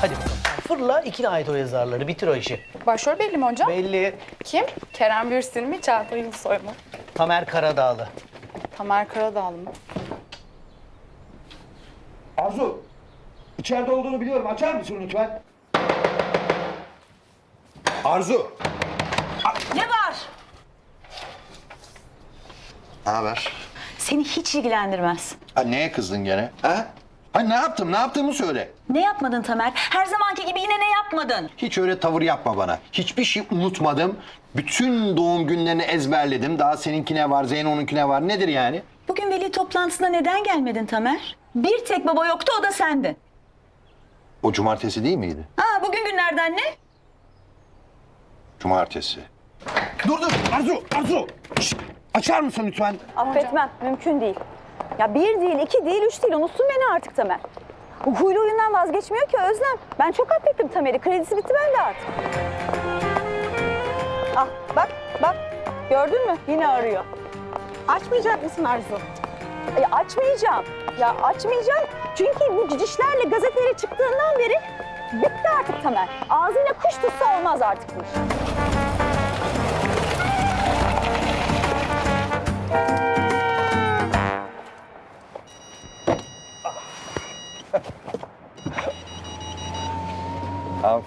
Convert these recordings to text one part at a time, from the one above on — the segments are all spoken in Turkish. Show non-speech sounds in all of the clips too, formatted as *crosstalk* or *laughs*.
Hadi bakalım. Fırla ikine ait o yazarları. Bitir o işi. Başrol belli mi hocam? Belli. Kim? Kerem Bürsin mi? Çağatay Ulusoy mu? Tamer Karadağlı. Tamer Karadağlı mı? Arzu, içeride olduğunu biliyorum. Açar mısın lütfen? Arzu. Ne var? Ne haber? Seni hiç ilgilendirmez. Ha, neye kızdın gene? Ha? Ha ne yaptım? Ne yaptığımı söyle. Ne yapmadın Tamer? Her zamanki gibi yine ne yapmadın? Hiç öyle tavır yapma bana. Hiçbir şey unutmadım. Bütün doğum günlerini ezberledim. Daha seninkine var, Zeyno'nunkine var. Nedir yani? Bugün veli toplantısına neden gelmedin Tamer? Bir tek baba yoktu o da sendin. O cumartesi değil miydi? Ha bugün günlerden ne? Cumartesi. Dur dur Arzu, Arzu. Şşt, açar mısın lütfen? Affetmem. Mümkün değil. Ya bir değil, iki değil, üç değil. Unutsun beni artık Tamer. Bu huylu oyundan vazgeçmiyor ki Özlem. Ben çok affettim Tamer'i. Kredisi bitti bende artık. Ah bak, bak. Gördün mü? Yine arıyor. Açmayacak mısın Arzu? Ya açmayacağım. Ya açmayacağım. Çünkü bu cicişlerle gazetelere çıktığından beri bitti artık Tamer. Ağzıyla kuş tutsa olmaz artık bu iş.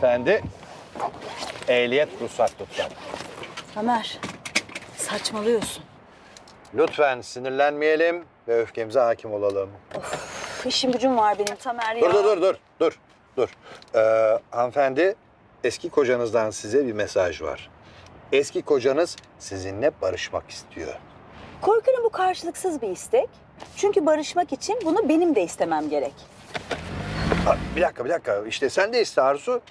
Hanımefendi, ehliyet ruhsat lütfen. Tamer saçmalıyorsun. Lütfen sinirlenmeyelim ve öfkemize hakim olalım. Üf, işim gücüm var benim Tamer ya. Dur dur dur dur dur dur. Ee, hanımefendi eski kocanızdan size bir mesaj var. Eski kocanız sizinle barışmak istiyor. Korkarım bu karşılıksız bir istek. Çünkü barışmak için bunu benim de istemem gerek. Ha, bir dakika bir dakika işte sen de iste Arzu.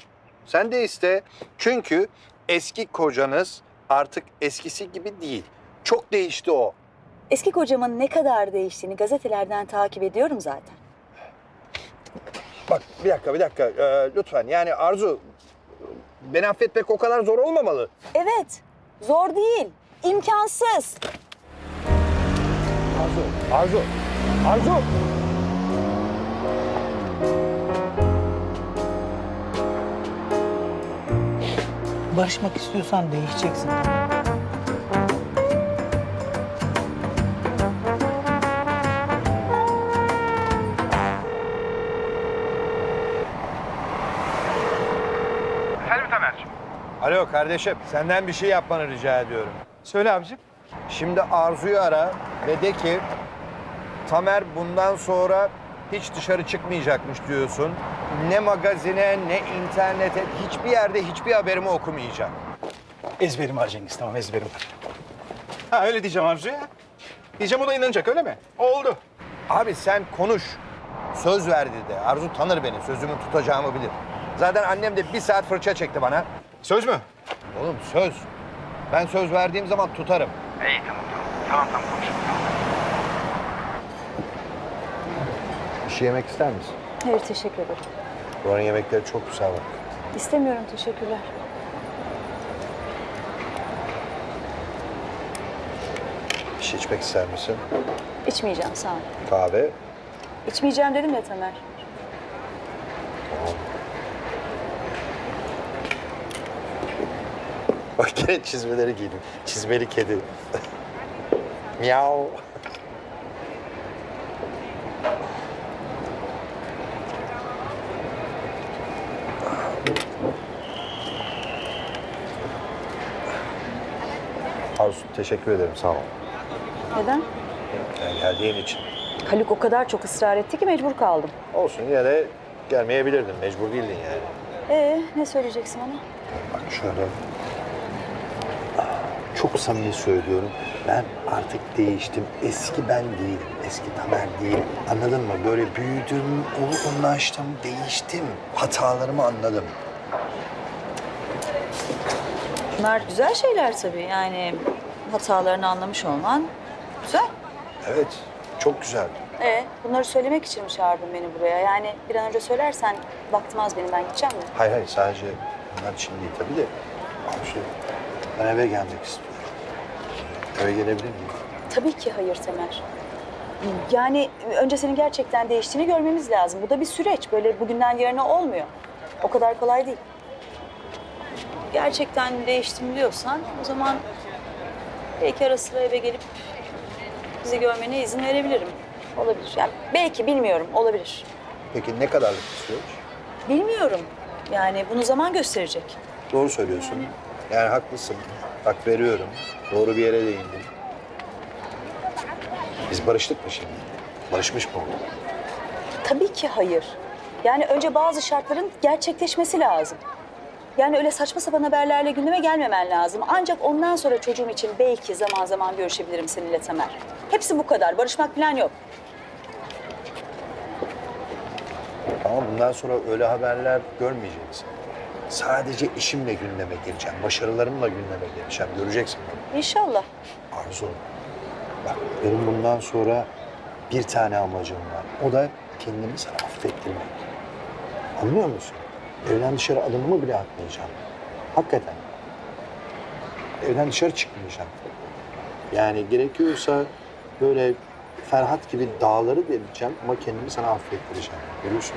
Sen de iste. Çünkü eski kocanız artık eskisi gibi değil. Çok değişti o. Eski kocamın ne kadar değiştiğini gazetelerden takip ediyorum zaten. Bak bir dakika bir dakika Ee, lütfen yani Arzu beni affetmek o kadar zor olmamalı. Evet, zor değil, imkansız. Arzu, Arzu, Arzu. Barışmak istiyorsan değişeceksin. Efendim Tamer'ciğim? Alo kardeşim senden bir şey yapmanı rica ediyorum. Söyle abicim. Şimdi Arzu'yu ara ve de ki Tamer bundan sonra hiç dışarı çıkmayacakmış diyorsun. Ne magazine ne internete hiçbir yerde hiçbir haberimi okumayacak. Ezberim var Cengiz tamam ezberim var. Ha öyle diyeceğim Arzu'ya. Diyeceğim o da inanacak öyle mi? Oldu. Abi sen konuş. Söz verdi de. Arzu tanır beni. Sözümü tutacağımı bilir. Zaten annem de bir saat fırça çekti bana. Söz mü? Oğlum söz. Ben söz verdiğim zaman tutarım. İyi tamam tamam. Tamam tamam konuşalım. Bir şey yemek ister misin? Hayır, teşekkür ederim. Buranın yemekleri çok güzel bak. İstemiyorum, teşekkürler. Bir şey içmek ister misin? İçmeyeceğim, sağ ol. Kahve. İçmeyeceğim dedim ya Tamer. *laughs* Bak gene çizmeleri giydim. Çizmeli kedi. *laughs* Miau. Arzu teşekkür ederim sağ ol. Neden? Yani geldiğin için. Haluk o kadar çok ısrar etti ki mecbur kaldım. Olsun yine de gelmeyebilirdin. Mecbur değildin yani. Ee, ne söyleyeceksin bana? Bak şöyle. Çok samimi söylüyorum. Ben artık değiştim. Eski ben değilim. Eski Tamer değilim. Anladın mı? Böyle büyüdüm, olgunlaştım, değiştim. Hatalarımı anladım. Bunlar güzel şeyler tabii yani hatalarını anlamış olman güzel. Evet, çok güzel. Ee, bunları söylemek için mi çağırdın beni buraya? Yani bir an önce söylersen vaktim az benim, ben gideceğim mi? Hayır hayır, sadece bunlar için değil tabii de. Abi şey, ben eve gelmek istiyorum. Eve gelebilir miyim? Tabii ki hayır Temer. Yani önce senin gerçekten değiştiğini görmemiz lazım. Bu da bir süreç. Böyle bugünden yarına olmuyor. O kadar kolay değil. Gerçekten değiştim diyorsan o zaman belki ara sıra eve gelip bizi görmene izin verebilirim. Olabilir. Yani belki bilmiyorum. Olabilir. Peki ne kadarlık bir süreç? Bilmiyorum. Yani bunu zaman gösterecek. Doğru söylüyorsun. Yani haklısın. Hak veriyorum. Doğru bir yere değindin. Biz barıştık mı şimdi? Barışmış mı olduk? Tabii ki hayır. Yani önce bazı şartların gerçekleşmesi lazım. Yani öyle saçma sapan haberlerle gündeme gelmemen lazım. Ancak ondan sonra çocuğum için belki zaman zaman görüşebilirim seninle Tamer. Hepsi bu kadar. Barışmak falan yok. Ama bundan sonra öyle haberler görmeyeceksin. Sadece işimle gündeme geleceğim. Başarılarımla gündeme geleceğim. Göreceksin bunu. İnşallah. Arzu. Bak benim bundan sonra bir tane amacım var. O da kendimi sana affettirmek. Anlıyor musun? Evden dışarı adımımı bile atmayacağım. Hakikaten. Evden dışarı çıkmayacağım. Yani gerekiyorsa böyle Ferhat gibi dağları deleceğim ama kendimi sana affettireceğim. Görüyorsun.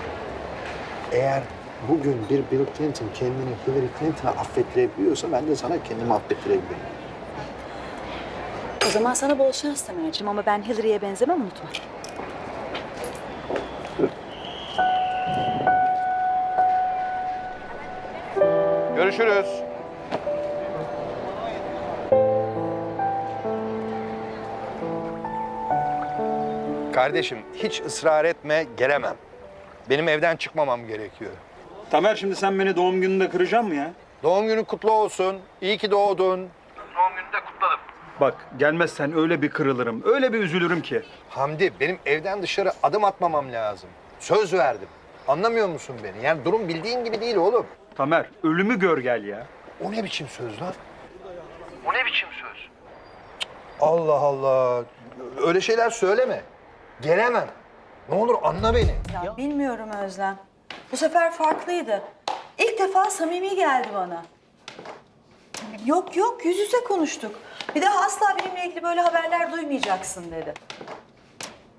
Eğer bugün bir Bill Clinton kendini Hillary Clinton'a affettirebiliyorsa ben de sana kendimi affettirebilirim. O zaman sana bol şans Tamer'cim ama ben Hillary'e benzemem unutma. Görüşürüz. Kardeşim hiç ısrar etme gelemem. Benim evden çıkmamam gerekiyor. Tamer şimdi sen beni doğum gününde kıracaksın mı ya? Doğum günün kutlu olsun. İyi ki doğdun. Bak gelmezsen öyle bir kırılırım, öyle bir üzülürüm ki. Hamdi benim evden dışarı adım atmamam lazım. Söz verdim. Anlamıyor musun beni? Yani durum bildiğin gibi değil oğlum. Tamer ölümü gör gel ya. O ne biçim söz lan? O ne biçim söz? Allah Allah. Öyle şeyler söyleme. Gelemem. Ne olur anla beni. Ya bilmiyorum Özlem. Bu sefer farklıydı. İlk defa samimi geldi bana. Yok yok yüz yüze konuştuk. Bir daha asla benimle ilgili böyle haberler duymayacaksın dedi.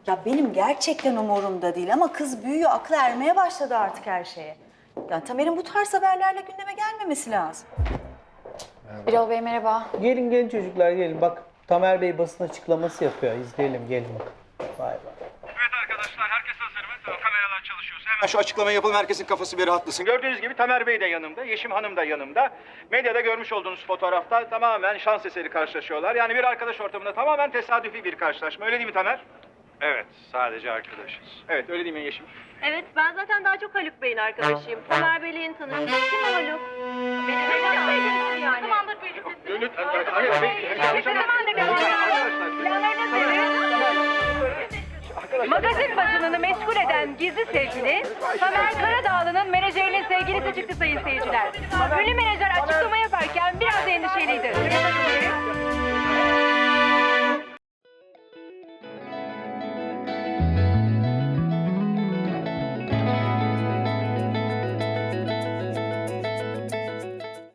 Ya benim gerçekten umurumda değil ama kız büyüyor, aklı ermeye başladı artık her şeye. Ya Tamer'in bu tarz haberlerle gündeme gelmemesi lazım. Birol Bey merhaba. Gelin gelin çocuklar gelin. Bak Tamer Bey basın açıklaması yapıyor. İzleyelim gelin bak. Vay vay. Hemen şu açıklama yapalım, herkesin kafası bir rahatlasın. Gördüğünüz gibi Tamer Bey de yanımda, Yeşim Hanım da yanımda. Medyada görmüş olduğunuz fotoğrafta tamamen şans eseri karşılaşıyorlar. Yani bir arkadaş ortamında tamamen tesadüfi bir karşılaşma. Öyle değil mi Tamer? Evet sadece arkadaşız. Evet, öyle değil mi Yeşim? Evet, ben zaten daha çok Haluk Bey'in arkadaşıyım. Tamer Bey'le yeni tanıştık. Kim o Haluk? Benim de yani. Ne zamandır birliktesiniz? Lütfen, hayır, hayır, Ne zamandır Magazin basınını meşgul eden gizli sevgili Tamer Karadağlı'nın menajerinin sevgilisi çıktı sayın seyirciler. Ünlü menajer